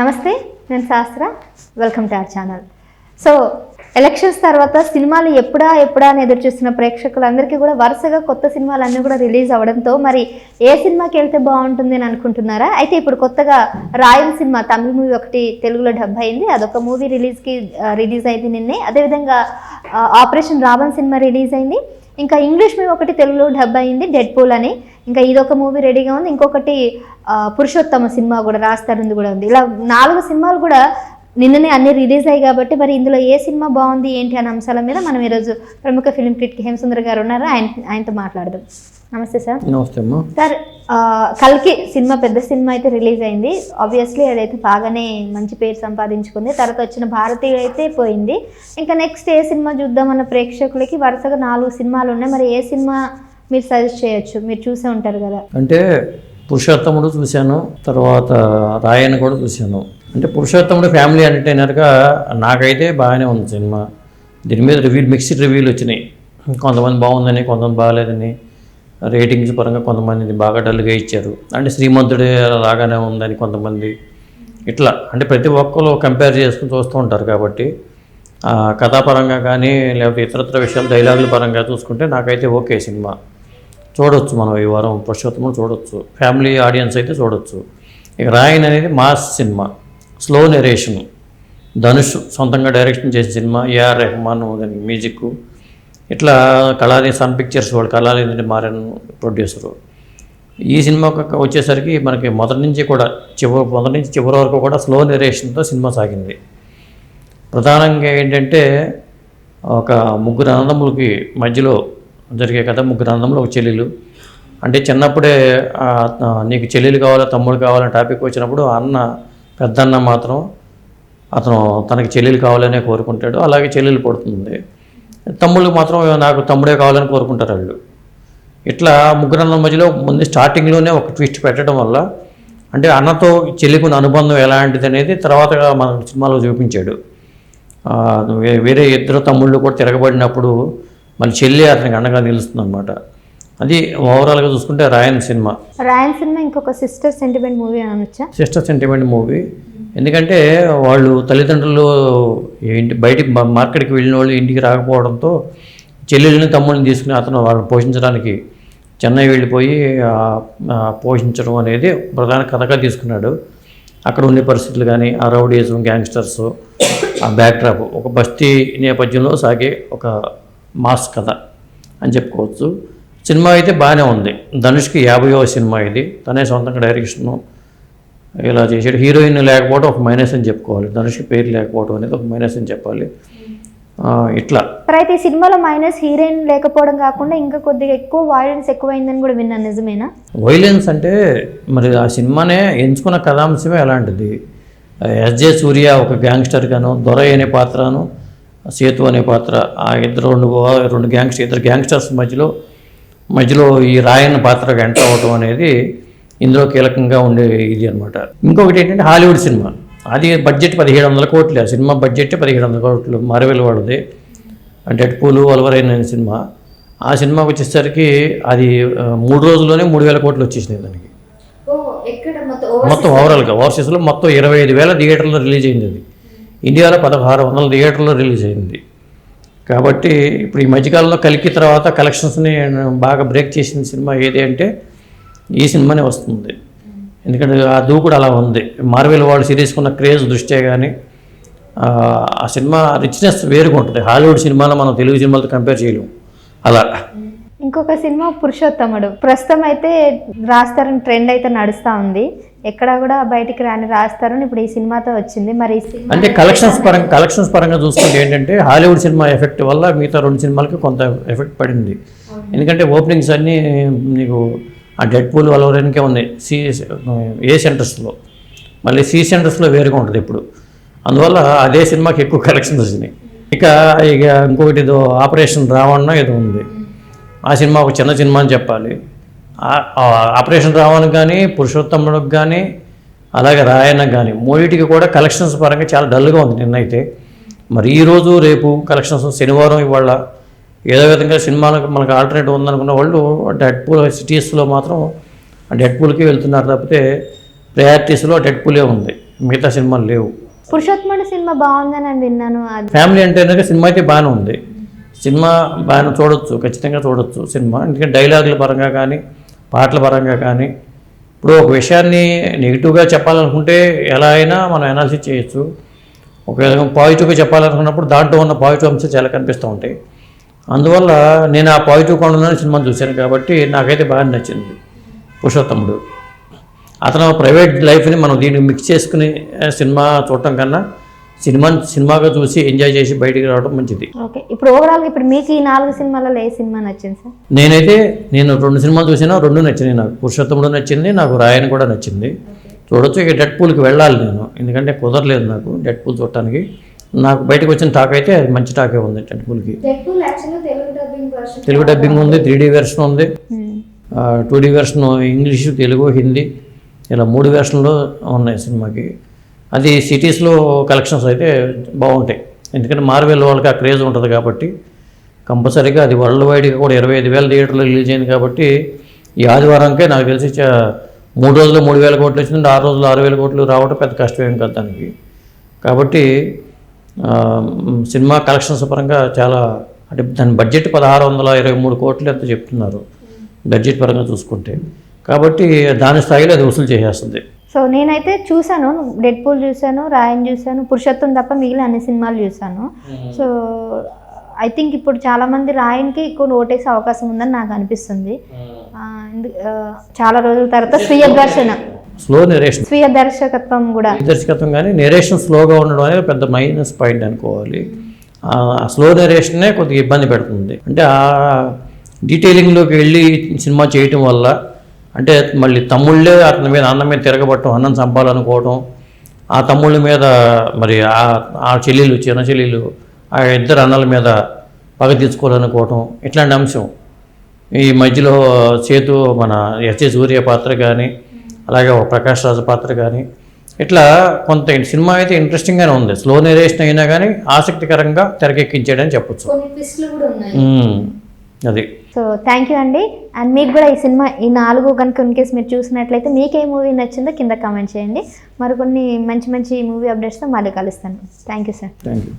నమస్తే నేను Shastra. Welcome to our channel so elections తర్వాత సినిమాలు ఎప్పుడా ఎప్పుడా అని ఎదురు చూస్తున్న ప్రేక్షకులందరికీ కూడా వరుసగా కొత్త సినిమాలు అన్నీ కూడా రిలీజ్ అవ్వడంతో మరి ఏ సినిమాకి వెళ్తే బాగుంటుంది అని అనుకుంటున్నారా? అయితే ఇప్పుడు కొత్తగా రాయల్ సినిమా తమిళ మూవీ ఒకటి తెలుగులో డబ్ అయింది. అదొక మూవీ రిలీజ్కి రిలీజ్ అయింది నిన్నే. అదేవిధంగా ఆపరేషన్ రావణ్ సినిమా రిలీజ్ అయింది. ఇంకా ఇంగ్లీష్ మూవీ ఒకటి తెలుగులో డబ్ అయింది డెడ్ పూల్ అని. ఇంకా ఇదొక మూవీ రెడీగా ఉంది. ఇంకొకటి పురుషోత్తమ సినిమా కూడా రాస్తారుంది కూడా ఉంది. ఇలా నాలుగు సినిమాలు కూడా నిన్ననే అన్ని రిలీజ్ అయ్యాయి కాబట్టి మరి ఇందులో ఏ సినిమా బాగుంది ఏంటి అనే అంశాల మీద మనం ఈరోజు ప్రముఖ ఫిల్మ్ క్రిటిక్ హేమసుందర్ గారు ఉన్నారు. ఆయన ఆయనతో మాట్లాడదాం. నమస్తే సార్. నమస్తే అమ్మా. సార్ కల్కి సినిమా పెద్ద సినిమా అయితే రిలీజ్ అయింది. ఆబ్వియస్లీ అదైతే బాగానే మంచి పేరు సంపాదించుకుంది. తర్వాత వచ్చిన భారతీయుడు అయితే పోయింది. ఇంకా నెక్స్ట్ ఏ సినిమా చూద్దామన్న ప్రేక్షకులకి వరుసగా నాలుగు సినిమాలు ఉన్నాయి. మరి ఏ సినిమా మీరు సజెస్ట్ చేయొచ్చు. మీరు చూసే ఉంటారు కదా. అంటే పురుషోత్తముడు చూశాను తర్వాత రాయన్ కూడా చూశాను. అంటే పురుషోత్తముడు ఫ్యామిలీ ఎంటర్టైనర్గా నాకైతే బాగానే ఉంది సినిమా. దీని మీద రివ్యూలు మిక్స్డ్ రివ్యూలు వచ్చినాయి. కొంతమంది బాగుందని కొంతమంది బాగాలేదని రేటింగ్స్ పరంగా కొంతమంది బాగా డల్గా ఇచ్చారు. అంటే శ్రీమంతుడే లాగానే ఉందని కొంతమంది ఇట్లా. అంటే ప్రతి ఒక్కరు కంపేర్ చేసుకుని చూస్తూ ఉంటారు కాబట్టి కథాపరంగా కానీ లేకపోతే ఇతరత్ర విషయాలు డైలాగుల పరంగా చూసుకుంటే నాకైతే ఓకే సినిమా. చూడొచ్చు మనం ఈ వారం పురుషోత్తముడు చూడొచ్చు. ఫ్యామిలీ ఆడియన్స్ అయితే చూడొచ్చు. ఇక రాయన్ అనేది mass cinema. Slow narration Dhanush సొంతంగా డైరెక్షన్ చేసిన సినిమా. ఏఆర్ రెహమాన్ దాని మ్యూజిక్ ఇట్లా కళాని సన్ పిక్చర్స్ వాళ్ళు కళాని మారన్ ప్రొడ్యూసరు ఈ సినిమా వచ్చేసరికి మనకి మొదటి నుంచి కూడా చివరి మొదటి నుంచి చివరి వరకు కూడా స్లో నెరేషన్తో సినిమా సాగింది. ప్రధానంగా ఏంటంటే ఒక ముగ్గురు అన్నదమ్ములకి మధ్యలో జరిగే కథ ముగ్గురు అన్నదమ్ములు ఒక చెల్లెలు. అంటే చిన్నప్పుడే నీకు చెల్లెలు కావాలా తమ్ముడు కావాలని టాపిక్ వచ్చినప్పుడు అన్న పెద్దన్న మాత్రం అతను తనకి చెల్లెలు కావాలనే కోరుకుంటాడు. అలాగే చెల్లెలు పడుతుంది. తమ్ముళ్ళు మాత్రం నాకు తమ్ముడే కావాలని కోరుకుంటారు వాళ్ళు. ఇట్లా ముగ్గురన్న మధ్యలో ముందు స్టార్టింగ్లోనే ఒక ట్విస్ట్ పెట్టడం వల్ల అంటే అన్నతో చెల్లికున్న అనుబంధం ఎలాంటిది అనేది తర్వాత మన సినిమాలో చూపించాడు. వేరే ఇద్దరు తమ్ముళ్ళు కూడా తిరగబడినప్పుడు మళ్ళీ చెల్లి అతనికి అండగా నిలుస్తుంది అనమాట అది ఓవరాల్గా చూసుకుంటే రాయన్ సినిమా. రాయన్ సినిమా ఇంకొక సిస్టర్ సెంటిమెంట్ మూవీ అనొచ్చా? Sister sentiment movie. ఎందుకంటే వాళ్ళు తల్లిదండ్రులు ఏంటి బయటికి మార్కెట్కి వెళ్ళిన వాళ్ళు ఇంటికి రాకపోవడంతో చెల్లెళ్ళని తమ్ముళ్ళని తీసుకుని అతను వాళ్ళని పోషించడానికి చెన్నై వెళ్ళిపోయి పోషించడం అనేది ప్రధాన కథగా తీసుకున్నాడు. అక్కడ ఉండే పరిస్థితులు కానీ ఆ రౌడీజం గ్యాంగ్స్టర్స్ ఆ బ్యాక్డ్రాప్ ఒక బస్తీ నేపథ్యంలో సాగే ఒక మాస్ కథ అని చెప్పుకోవచ్చు. సినిమా అయితే బాగానే ఉంది. ధనుష్కి యాభైవ సినిమా ఇది. తనే సొంతంగా డైరెక్షను ఇలా చేసాడు హీరోయిన్ లేకపోవడం ఒక మైనస్ అని చెప్పుకోవాలి. ధనుష్కి పేరు లేకపోవడం అనేది ఒక మైనస్ అని చెప్పాలి. ఇట్లా. ఈ సినిమాలో మైనస్ హీరోయిన్ లేకపోవడం కాకుండా ఇంకా కొద్దిగా ఎక్కువ వాయిలెన్స్ ఎక్కువైందని కూడా విన్నాను. నిజమేనా? వైలెన్స్ అంటే మరి ఆ సినిమానే ఎంచుకున్న కథాంశమే అలాంటిది. ఎస్జే సూర్య ఒక గ్యాంగ్స్టర్ గాను దొర అనే పాత్రను సేతు అనే పాత్ర ఆ ఇద్దరు రెండు రెండు గ్యాంగ్స్టర్ ఇద్దరు గ్యాంగ్స్టర్స్ మధ్యలో మధ్యలో ఈ రాయన్న పాత్రకు ఎంటర్ అవ్వటం అనేది ఇందులో కీలకంగా ఉండే ఇది అనమాట ఇంకొకటి ఏంటంటే హాలీవుడ్ సినిమా. అది బడ్జెట్ పదిహేడు వందల కోట్లు. ఆ సినిమా బడ్జెట్ పదిహేడు వందల కోట్లు. మరవెల్ వాడుది డెడ్ పూలు వలవరైన అనే సినిమా. ఆ సినిమాకి వచ్చేసరికి అది మూడు రోజుల్లోనే మూడు వేల కోట్లు వచ్చేసినాయి దానికి. మొత్తం ఓవరాల్గా ఓవర్సీస్లో మొత్తం ఇరవై ఐదు వేల థియేటర్లో రిలీజ్ అయింది అది. ఇండియాలో పదహారు వందల థియేటర్లో రిలీజ్ అయింది. కాబట్టి ఇప్పుడు ఈ మధ్యకాలంలో కలికి తర్వాత కలెక్షన్స్ని బాగా బ్రేక్ చేసిన సినిమా ఏది అంటే ఈ సినిమానే వస్తుంది. ఎందుకంటే ఆ దూకుడు అలా ఉంది. మార్వెల్ వాళ్ళు సిరీస్కి ఉన్న క్రేజ్ దృష్ట్యా కానీ ఆ ఆ సినిమా రిచ్నెస్ వేరుగా ఉంటుంది. హాలీవుడ్ సినిమాలో మనం తెలుగు సినిమాలతో కంపేర్ చేయలేము అలా. ఇంకొక సినిమా పురుషోత్తముడు. ప్రస్తుతం అయితే రాస్తారని ట్రెండ్ అయితే నడుస్తూ ఉంది. ఎక్కడా కూడా బయటికి రాని రాస్తారని ఇప్పుడు ఈ సినిమాతో వచ్చింది. మరి అంటే కలెక్షన్స్ పరంగా కలెక్షన్స్ పరంగా చూసుకుంటే ఏంటంటే హాలీవుడ్ సినిమా ఎఫెక్ట్ వల్ల మిగతా రెండు సినిమాలకి కొంత ఎఫెక్ట్ పడింది. ఎందుకంటే ఓపెనింగ్స్ అన్నీ నీకు ఆ డెడ్ పూల్ వలవరానికే ఉన్నాయి. సి ఏ సెంటర్స్లో. మళ్ళీ సి సెంటర్స్లో వేరుగా ఉంటుంది ఇప్పుడు. అందువల్ల అదే సినిమాకి ఎక్కువ కలెక్షన్స్ వచ్చినాయి. ఇక ఇక ఇంకొకటి ఏదో ఆపరేషన్ రావణ ఏదో ఉంది. ఆ సినిమా ఒక చిన్న సినిమా అని చెప్పాలి. ఆపరేషన్ రావణ్ కానీ పురుషోత్తముడికి కానీ అలాగే రాయన్నకు కానీ మూడింటికి కూడా కలెక్షన్స్ పరంగా చాలా డల్గా ఉంది నిన్నైతే. మరి ఈరోజు రేపు కలెక్షన్స్ శనివారం ఇవాళ ఏదో విధంగా సినిమాలకు మనకు ఆల్టర్నేటివ్ ఉందనుకున్న వాళ్ళు డెడ్ పూల్ సిటీస్లో మాత్రం డెడ్ పూల్కి వెళ్తున్నారు తప్పితే ప్రయారిటీస్లో డెడ్ పూలే ఉంది. మిగతా సినిమాలు లేవు. పురుషోత్తముడు సినిమా బాగుందని నేను విన్నాను ఫ్యామిలీ అంటే సినిమా అయితే బాగానే ఉంది. సినిమా బాగానే చూడొచ్చు ఖచ్చితంగా చూడొచ్చు సినిమా. ఎందుకంటే డైలాగుల పరంగా కానీ పాటల పరంగా కానీ. ఇప్పుడు ఒక విషయాన్ని నెగిటివ్గా చెప్పాలనుకుంటే ఎలా అయినా మనం అనాలిసిస్ చేయొచ్చు. ఒకవేళ పాజిటివ్గా చెప్పాలనుకున్నప్పుడు దాంట్లో ఉన్న పాజిటివ్ అంశాలు చాలా కనిపిస్తూ ఉంటాయి. అందువల్ల నేను ఆ పాజిటివ్ కొండలోనే సినిమాను చూశాను కాబట్టి నాకైతే బాగా నచ్చింది. పురుషోత్తముడు. అతను ప్రైవేట్ లైఫ్ని మనం దీన్ని మిక్స్ చేసుకుని సినిమా చూడటం కన్నా సినిమా సినిమాగా చూసి ఎంజాయ్ చేసి బయటికి రావడం మంచిది. ఓకే. ఇప్పుడు ఓవరాల్గా ఇప్పుడు మీకు ఈ నాలుగు సినిమాలలో ఏ సినిమా నచ్చింది సార్? నేనైతే నేను రెండు సినిమాలు చూసినా రెండు నచ్చినాయి నాకు. పురుషోత్తముడు నచ్చింది నాకు రాయన్ కూడా నచ్చింది. చూడొచ్చు ఇక డెడ్ పూల్కి వెళ్ళాలి నేను. ఎందుకంటే కుదరలేదు నాకు డెడ్ పూల్ చూడటానికి. నాకు బయటకు వచ్చిన టాక్ అయితే అది మంచి టాకే ఉంది డెడ్ పూల్కి తెలుగు డబ్బింగ్ ఉంది త్రీ డీ వెర్షన్ ఉంది. Two D version English Telugu Hindi ఇలా మూడు వెర్షన్లు ఉన్నాయి సినిమాకి. అది సిటీస్లో కలెక్షన్స్ అయితే బాగుంటాయి. ఎందుకంటే మార్వెల్ వాళ్ళకి ఆ క్రేజ్ ఉంటుంది కాబట్టి కంపల్సరీగా అది వరల్డ్ వైడ్గా కూడా ఇరవై ఐదు వేల థియేటర్లు రిలీజ్ అయింది కాబట్టి ఈ ఆదివారంకే నాకు తెలిసి మూడు రోజులు మూడు వేల కోట్లు వచ్చింది ఆరు రోజులు ఆరు వేల కోట్లు రావడం పెద్ద కష్టమేం కాదు దానికి. కాబట్టి సినిమా కలెక్షన్స్ పరంగా చాలా అంటే దాని బడ్జెట్ పదహారు వందల ఇరవై మూడు కోట్లు ఎంత చెప్తున్నారు బడ్జెట్ పరంగా చూసుకుంటే. కాబట్టి దాని స్థాయిలో అది వసూలు చేసేస్తుంది. సో నేనైతే చూశాను డెడ్ పూల్ చూశాను రాయన్ చూశాను పురుషోత్తం తప్ప మిగిలిన అన్ని సినిమాలు చూశాను. సో ఐ థింక్ ఇప్పుడు చాలా మంది రాయన్కి ఎక్కువ ఓటేసే అవకాశం ఉందని నాకు అనిపిస్తుంది. చాలా రోజుల తర్వాత స్వీయ దర్శన. స్లో నెరేషన్ స్వీయ దర్శకత్వం కూడా. దర్శకత్వం కానీ నెరేషన్ స్లోగా ఉండడం అనేది పెద్ద మైనస్ పాయింట్ అనుకోవాలి. స్లో నెరేషనే కొద్దిగా ఇబ్బంది పెడుతుంది. అంటే ఆ డీటెయిలింగ్లోకి వెళ్ళి సినిమా చేయటం వల్ల అంటే మళ్ళీ తమ్ముళ్ళే అతని మీద అన్నం మీద తిరగబట్టడం అన్నం చంపాలనుకోవడం ఆ తమ్ముళ్ళ మీద మరి ఆ ఆ చెల్లెలు చిన్న చెల్లెలు ఆ ఇద్దరు అన్నల మీద పగ తీర్చుకోవాలనుకోవటం ఇట్లాంటి అంశం. ఈ మధ్యలో చేతు మన ఎస్జే సూర్య పాత్ర కానీ అలాగే ఒక ప్రకాష్ రాజు పాత్ర కానీ ఇట్లా కొంత సినిమా అయితే ఇంట్రెస్టింగ్గానే ఉంది. స్లో నేరేషన్ అయినా కానీ ఆసక్తికరంగా తెరకెక్కించాడని చెప్పొచ్చు. అది. సో థ్యాంక్ యూ అండి. అండ్ మీకు కూడా ఈ సినిమా ఈ నాలుగు కనుక ఇన్కేస్ మీరు చూసినట్లయితే మీకు ఏ మూవీ నచ్చిందో కింద కామెంట్ చేయండి. మరికొన్ని మంచి మంచి మూవీ అప్డేట్స్తో మళ్ళీ కలుస్తాను. Thank you sir thank you